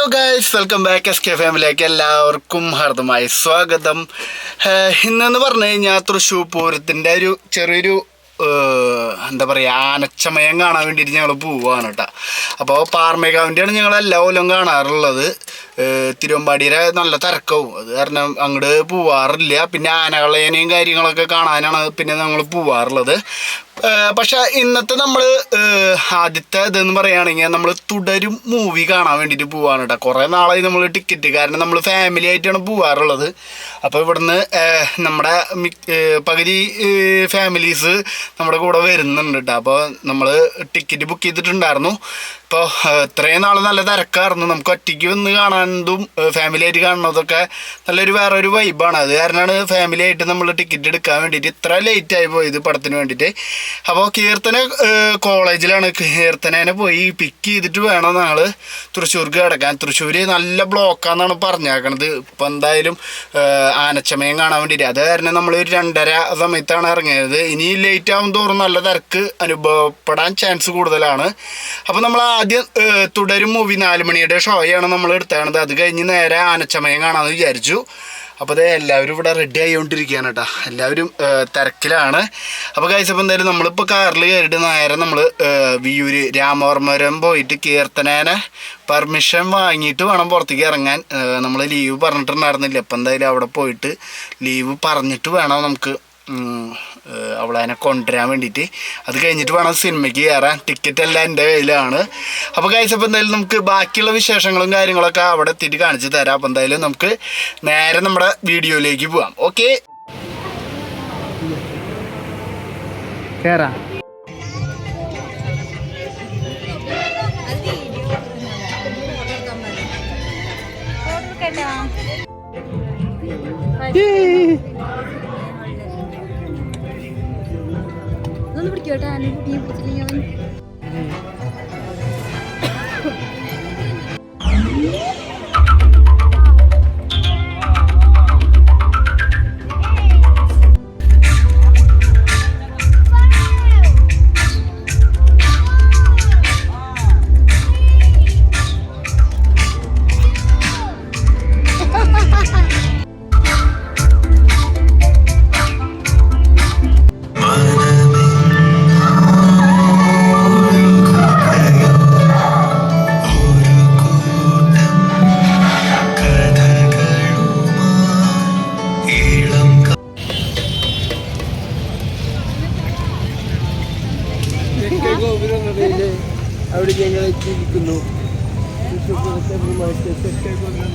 Hello guys welcome back S K ഫാമിലിയിലേക്ക് എല്ലാവർക്കും ഹാർദമായി സ്വാഗതം. ഇന്നെന്ന് പറഞ്ഞു കഴിഞ്ഞാൽ തൃശ്ശൂർ പൂരത്തിന്റെ ഒരു ചെറിയൊരു എന്താ പറയുക ആനച്ചമയം കാണാൻ വേണ്ടിയിട്ട് ഞങ്ങൾ പോവുകയാണ് കേട്ടോ. അപ്പോൾ പാർമേകാവിന്റെയാണ് ഞങ്ങൾ എല്ലാ കൊല്ലം കാണാറുള്ളത്. തിരുവമ്പാടിയിലെ നല്ല തിരക്കവും. അത് കാരണം അങ്ങോട്ട് പോവാറില്ല. പിന്നെ ആനകളേനെയും കാര്യങ്ങളൊക്കെ കാണാനാണ് പിന്നെ ഞങ്ങൾ പോവാറുള്ളത്. പക്ഷെ ഇന്നത്തെ നമ്മൾ ആദ്യത്തെ ഇതെന്ന് പറയുകയാണെങ്കിൽ നമ്മൾ തുടരും മൂവി കാണാൻ വേണ്ടിയിട്ട് പോവാണ് കേട്ടോ കുറേ നാളായി നമ്മൾ ടിക്കറ്റ് കാരണം നമ്മൾ ഫാമിലി ആയിട്ടാണ് പോവാറുള്ളത്. അപ്പോൾ ഇവിടുന്ന് നമ്മുടെ പകുതി ഫാമിലീസ് നമ്മുടെ കൂടെ വരുന്നുണ്ട് കേട്ടോ അപ്പോൾ നമ്മൾ ടിക്കറ്റ് ബുക്ക് ചെയ്തിട്ടുണ്ടായിരുന്നു. ഇപ്പോൾ ഇത്രയും നാൾ നല്ല തിരക്കായിരുന്നു. നമുക്ക് ഒറ്റയ്ക്ക് വന്ന് കാണാനതും ഫാമിലി ആയിട്ട് കാണുന്നതൊക്കെ നല്ലൊരു വേറൊരു വൈബാണ് അത് കാരണമാണ് ഫാമിലി ആയിട്ട് നമ്മൾ ടിക്കറ്റ് എടുക്കാൻ വേണ്ടിയിട്ട് ഇത്ര ലേറ്റ് ആയി പോയത് പടത്തിന് വേണ്ടിയിട്ട്. അപ്പോൾ കീർത്തന കോളേജിലാണ് കീർത്തനേനെ പോയി പിക്ക് ചെയ്തിട്ട് വേണം നാൾ തൃശ്ശൂർക്ക് കിടക്കാൻ. തൃശ്ശൂർ നല്ല ബ്ലോക്കാന്നാണ് പറഞ്ഞേക്കണത്. ഇപ്പം എന്തായാലും ആനച്ചമയം കാണാൻ വേണ്ടിയിട്ട് അത് കാരണം നമ്മൾ ഒരു രണ്ടര സമയത്താണ് ഇറങ്ങിയത്. ഇനി ലേറ്റ് ആകും തോറും നല്ല തിരക്ക് അനുഭവപ്പെടാൻ ചാൻസ് കൂടുതലാണ്. അപ്പോൾ നമ്മൾ ആദ്യം തുടരും മൂവി നാല് മണിയുടെ ഷോയാണ് നമ്മൾ എടുത്തേണത് അത് കഴിഞ്ഞ് നേരെ ആനച്ചമയം കാണാമെന്ന് വിചാരിച്ചു. അപ്പോൾ അതെ എല്ലാവരും ഇവിടെ റെഡി ആയിക്കൊണ്ടിരിക്കുകയാണ് കേട്ടോ എല്ലാവരും തിരക്കിലാണ്. അപ്പോൾ കഴിച്ച് അപ്പോൾ എന്തായാലും നമ്മളിപ്പോൾ കാറിൽ കയറിയിട്ട് നേരെ നമ്മൾ വിയൂര് രാമവർമ്മപുരം പോയിട്ട് കീർത്തനേനെ പെർമിഷൻ വാങ്ങിയിട്ട് വേണം പുറത്തേക്ക് ഇറങ്ങാൻ. നമ്മൾ ലീവ് പറഞ്ഞിട്ടുണ്ടായിരുന്നില്ല. അപ്പോൾ എന്തായാലും അവിടെ പോയിട്ട് ലീവ് പറഞ്ഞിട്ട് വേണം നമുക്ക് ഉം, അതിനെ കൊണ്ടുവരാൻ വേണ്ടിയിട്ട്. അത് കഴിഞ്ഞിട്ട് വേണം സിനിമയ്ക്ക് കയറാൻ. ടിക്കറ്റ് എല്ലാം എന്റെ കയ്യിലാണ്. അപ്പോൾ കഴിച്ചപ്പോൾ എന്തായാലും നമുക്ക് ബാക്കിയുള്ള വിശേഷങ്ങളും കാര്യങ്ങളൊക്കെ അവിടെ എത്തിയിട്ട് കാണിച്ചു തരാം. അപ്പോൾ എന്തായാലും നമുക്ക് നേരെ നമ്മുടെ വീഡിയോയിലേക്ക് പോവാം. ഓക്കെ കയറാം छोटा आने को भी पूछ लिया Dicono, tutto quello che è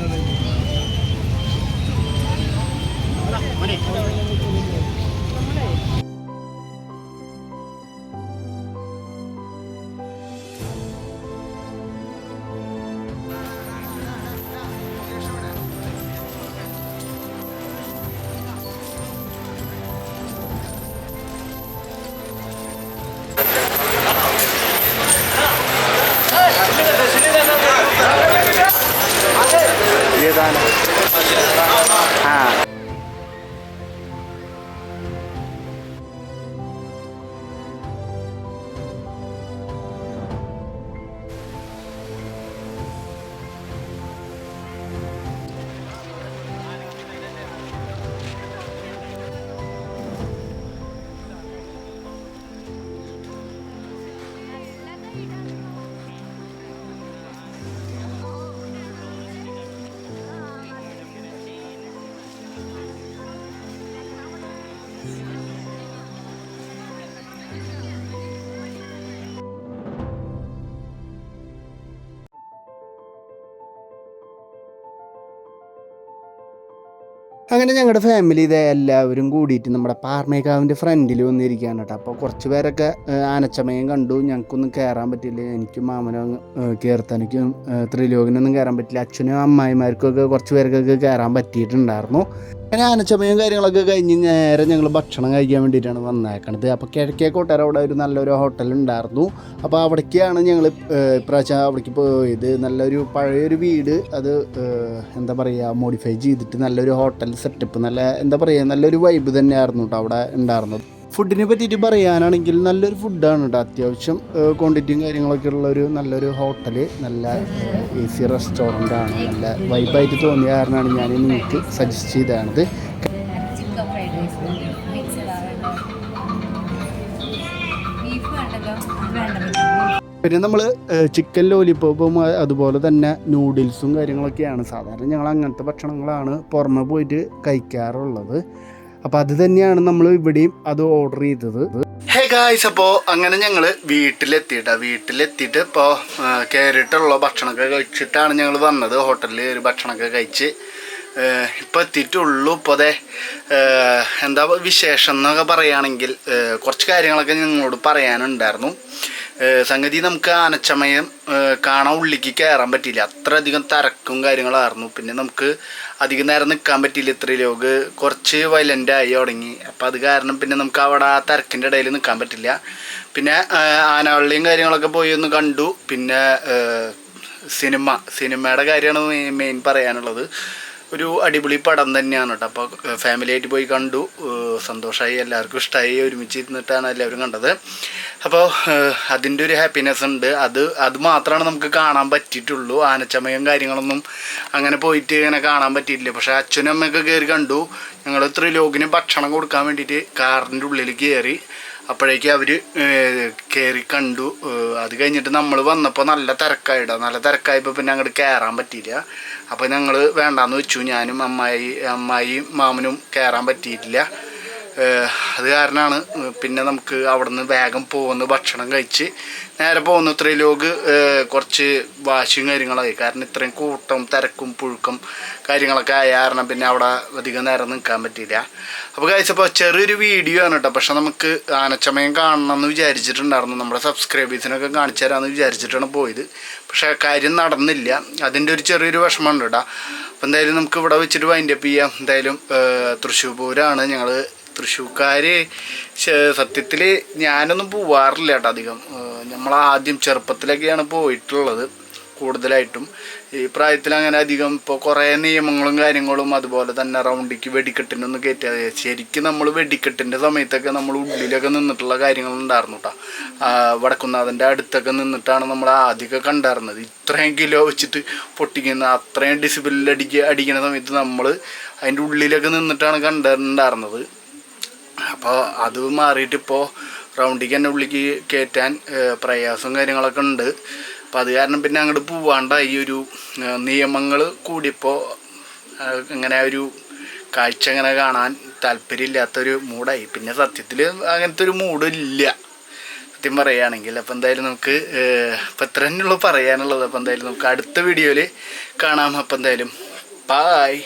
അങ്ങനെ ഞങ്ങളുടെ ഫാമിലി ഇത് എല്ലാവരും കൂടിയിട്ട് നമ്മുടെ പാർമേക്കാവിന്റെ ഫ്രണ്ടിൽ വന്നിരിക്കുകയാണ് കേട്ടോ. അപ്പോൾ കുറച്ച് പേരൊക്കെ ആനച്ചമയം കണ്ടു. ഞങ്ങൾക്കൊന്നും കയറാൻ പറ്റില്ല. എനിക്കും മാമനും കീർത്തനയ്ക്കും ഏഹ്, കയറാൻ പറ്റില്ല. അച്ഛനും അമ്മായിമാർക്കൊക്കെ കുറച്ച് പേർക്കൊക്കെ കയറാൻ പറ്റിയിട്ടുണ്ടായിരുന്നു. അങ്ങനെ ആനച്ചമയും കാര്യങ്ങളൊക്കെ കഴിഞ്ഞ് നേരെ ഞങ്ങൾ ഭക്ഷണം കഴിക്കാൻ വേണ്ടിയിട്ടാണ് വന്നേക്കണത്. അപ്പോൾ കിഴക്കേ കോട്ടര അവിടെ ഒരു നല്ലൊരു ഹോട്ടൽ ഉണ്ടായിരുന്നു. അപ്പോൾ അവിടേക്കാണ് ഞങ്ങൾ ഇപ്രാവശ്യം അവിടേക്ക് പോയത്. നല്ലൊരു പഴയൊരു വീട്. അത് എന്താ പറയുക മോഡിഫൈ ചെയ്തിട്ട് നല്ലൊരു ഹോട്ടൽ സെറ്റപ്പ് നല്ല എന്താ പറയുക നല്ലൊരു വൈബ് തന്നെയായിരുന്നു കേട്ടോ അവിടെ ഉണ്ടായിരുന്നത്. ഫുഡിനെ പറ്റിയിട്ട് പറയാനാണെങ്കിൽ നല്ലൊരു ഫുഡാണ് കേട്ടോ അത്യാവശ്യം ക്വാണ്ടിറ്റിയും കാര്യങ്ങളൊക്കെ ഉള്ള ഒരു നല്ലൊരു ഹോട്ടൽ നല്ല എ സി ആണ്. നല്ല വൈബായിട്ട് തോന്നിയ കാരണമാണ് ഞാൻ നിങ്ങൾക്ക് സജസ്റ്റ് ചെയ്തതാണിത്. പിന്നെ നമ്മൾ ചിക്കൻ ലോലിപ്പോപ്പും അതുപോലെ തന്നെ നൂഡിൽസും കാര്യങ്ങളൊക്കെയാണ്. സാധാരണ ഞങ്ങൾ അങ്ങനത്തെ ഭക്ഷണങ്ങളാണ് പുറമെ പോയിട്ട് കഴിക്കാറുള്ളത്. അപ്പോൾ അത് തന്നെയാണ് നമ്മൾ ഇവിടെയും അത് ഓർഡർ ചെയ്തത്. ഹേ ഗായ്സ് അപ്പോൾ അങ്ങനെ ഞങ്ങൾ വീട്ടിലെത്തിയിട്ടാ. വീട്ടിലെത്തിയിട്ട് ഇപ്പോൾ കയറിയിട്ടുള്ള ഭക്ഷണമൊക്കെ കഴിച്ചിട്ടാണ് ഞങ്ങൾ വന്നത്. ഹോട്ടലിൽ ഒരു ഭക്ഷണമൊക്കെ കഴിച്ച് ഇപ്പൊ എത്തിയിട്ടുള്ളൂ. ഇപ്പോൾ അതെ എന്താ വിശേഷം എന്നൊക്കെ പറയുകയാണെങ്കിൽ കുറച്ച് കാര്യങ്ങളൊക്കെ ഞങ്ങളോട് പറയാനുണ്ടായിരുന്നു. സംഗതി നമുക്ക് ആനച്ചമയം കാണാൻ ഉള്ളിലേക്ക് കയറാൻ പറ്റിയില്ല. അത്രയധികം തിരക്കും കാര്യങ്ങളായിരുന്നു. പിന്നെ നമുക്ക് അധികം നേരം നിൽക്കാൻ പറ്റിയില്ല ഇത്ര ലോക്. കുറച്ച് വയലന്റ് ആയി തുടങ്ങി. അപ്പോൾ അത് കാരണം പിന്നെ നമുക്ക് അവിടെ ആ തിരക്കിന്റെ ഇടയിൽ നിൽക്കാൻ പറ്റില്ല. പിന്നെ ആനവള്ളിയും കാര്യങ്ങളൊക്കെ പോയി ഒന്ന് കണ്ടു. പിന്നെ സിനിമ. സിനിമയുടെ കാര്യമാണ് മെയിൻ പറയാനുള്ളത്. ഒരു അടിപൊളി പടം തന്നെയാണ് കേട്ടോ. അപ്പോൾ ഫാമിലി ആയിട്ട് പോയി കണ്ടു. സന്തോഷമായി എല്ലാവർക്കും ഇഷ്ടമായി ഒരുമിച്ച് ഇരുന്നിട്ടാണ് എല്ലാവരും കണ്ടത്. അപ്പോൾ അതിന്റെ ഒരു ഹാപ്പിനെസ് ഉണ്ട്. അത് അത് മാത്രമാണ് നമുക്ക് കാണാൻ പറ്റിയിട്ടുള്ളൂ. ആനച്ചമയം കാര്യങ്ങളൊന്നും അങ്ങനെ പോയിട്ട് ഇങ്ങനെ കാണാൻ പറ്റിയിട്ടില്ല. പക്ഷേ അച്ഛനും അമ്മയൊക്കെ കയറി കണ്ടു. ഞങ്ങൾ ത്രിലോകിന് ഭക്ഷണം കൊടുക്കാൻ വേണ്ടിയിട്ട് കാറിന്റെ ഉള്ളിൽ കയറി അപ്പോഴേക്കും അവർ കയറി കണ്ടു. അത് കഴിഞ്ഞിട്ട് നമ്മൾ വന്നപ്പോൾ നല്ല തിരക്കായിട്ടോ നല്ല തിരക്കായപ്പോൾ പിന്നെ അങ്ങോട്ട് കയറാൻ പറ്റിയില്ല. അപ്പോൾ ഞങ്ങൾ വേണ്ടാന്ന് വെച്ചു. ഞാനും അമ്മായി അമ്മായിയും മാമനും കയറാൻ പറ്റിയിട്ടില്ല. അത് കാരണമാണ് പിന്നെ നമുക്ക് അവിടുന്ന് വേഗം പോകുന്ന ഭക്ഷണം കഴിച്ച്. നേരെ പോകുന്ന ത്രിലോക് ലോക് കുറച്ച് വാശിയും കാര്യങ്ങളായി കാരണം ഇത്രയും കൂട്ടം തിരക്കും പുഴുക്കും കാര്യങ്ങളൊക്കെ ആയ കാരണം പിന്നെ അവിടെ അധികം നേരം നിൽക്കാൻ പറ്റിയില്ല. അപ്പോൾ കഴിച്ചപ്പോൾ ചെറിയൊരു വീഡിയോ ആണ് കേട്ടോ. പക്ഷെ നമുക്ക് ആനച്ചമയം കാണണം എന്ന് വിചാരിച്ചിട്ടുണ്ടായിരുന്നു. നമ്മുടെ സബ്സ്ക്രൈബേഴ്സിനൊക്കെ കാണിച്ചു തരാമെന്ന് വിചാരിച്ചിട്ടാണ് പോയത്. പക്ഷേ കാര്യം നടന്നില്ല. അതിന്റെ ഒരു ചെറിയൊരു വിഷമമുണ്ട് കേട്ടോ. അപ്പോൾ എന്തായാലും നമുക്ക് ഇവിടെ വെച്ചിട്ട് വൈൻഡപ്പ് ചെയ്യാം. എന്തായാലും തൃശ്ശൂർ പൂരാണ് ഞങ്ങൾ തൃശ്ശൂർക്കാർ സത്യത്തിൽ ഞാനൊന്നും പോവാറില്ല കേട്ടോ അധികം. നമ്മൾ ആദ്യം ചെറുപ്പത്തിലൊക്കെയാണ് പോയിട്ടുള്ളത് കൂടുതലായിട്ടും. ഈ പ്രായത്തിൽ അങ്ങനെ അധികം ഇപ്പോൾ കുറേ നിയമങ്ങളും കാര്യങ്ങളും അതുപോലെ തന്നെ റൗണ്ടിക്ക് വെടിക്കെട്ടിനൊന്നും കയറ്റാതെ ശരിക്കും നമ്മൾ വെടിക്കെട്ടിന്റെ സമയത്തൊക്കെ നമ്മൾ ഉള്ളിലൊക്കെ നിന്നിട്ടുള്ള കാര്യങ്ങളുണ്ടായിരുന്നു കേട്ടോ വടക്കുന്നാഥന്റെ അടുത്തൊക്കെ നിന്നിട്ടാണ് നമ്മൾ ആദ്യമൊക്കെ കണ്ടായിരുന്നത്. ഇത്രയും കിലോ വെച്ചിട്ട് പൊട്ടിക്കുന്ന അത്രയും ഡിസിബിളിൽ അടിക്കുക അടിക്കുന്ന സമയത്ത് നമ്മൾ അതിന്റെ ഉള്ളിലൊക്കെ നിന്നിട്ടാണ് കണ്ടിട്ടുണ്ടായിരുന്നത് അപ്പോൾ അത് മാറിയിട്ട് ഇപ്പോൾ റൗണ്ടിക്ക് തന്നെ ഉള്ളിക്ക് കയറ്റാൻ പ്രയാസവും കാര്യങ്ങളൊക്കെ ഉണ്ട്. അപ്പോൾ അത് കാരണം പിന്നെ അങ്ങോട്ട് പോവാണ്ട ഈ ഒരു നിയമങ്ങൾ കൂടിയപ്പോൾ ഇങ്ങനെ ഒരു കാഴ്ച ഇങ്ങനെ കാണാൻ താല്പര്യമില്ലാത്തൊരു മൂഡായി. പിന്നെ സത്യത്തിൽ അങ്ങനത്തെ ഒരു മൂഡില്ല. സത്യം പറയുകയാണെങ്കിൽ അപ്പോൾ എന്തായാലും നമുക്ക് ഇപ്പം ഇത്ര തന്നെയുള്ളൂ പറയാനുള്ളത്. അപ്പോൾ എന്തായാലും നമുക്ക് അടുത്ത വീഡിയോയിൽ കാണാം. അപ്പോൾ എന്തായാലും ബായ്